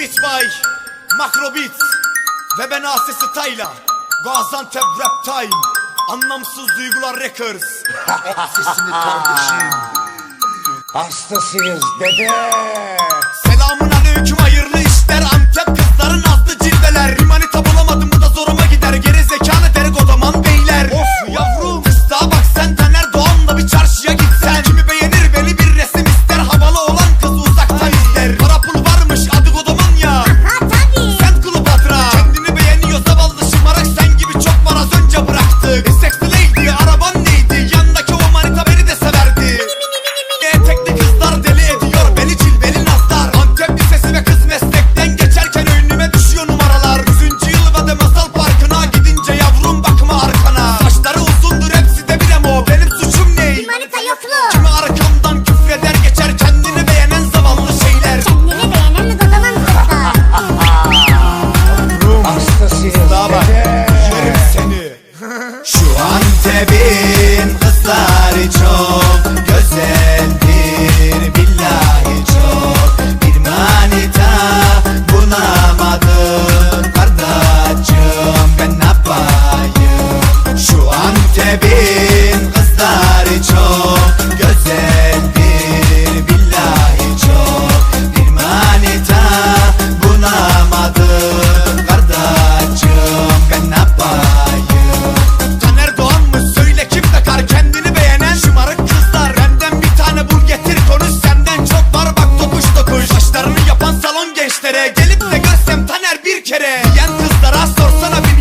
Beat by Makrobit ve ben Asi Style'a Gaziantep Rap Time Anlamsız Duygular Records. Sesini kardeşim. Hastasıyız dede. manita yoklu Kimi arkamdan küfreder geçer kendini beğenen zavallı şeyler. Kendini beğenen mi dolanan kızlar Rum hastasıyız Daha yerim seni. Şu Antep'in kızları çok güzeldir. Billahi çok. Bir manita bulamadım kardeşim. Ben ne yapayım? Şu an Antep'in kere. Gelip de gazetem Taner bir kere. Yan kızlara sorsana bir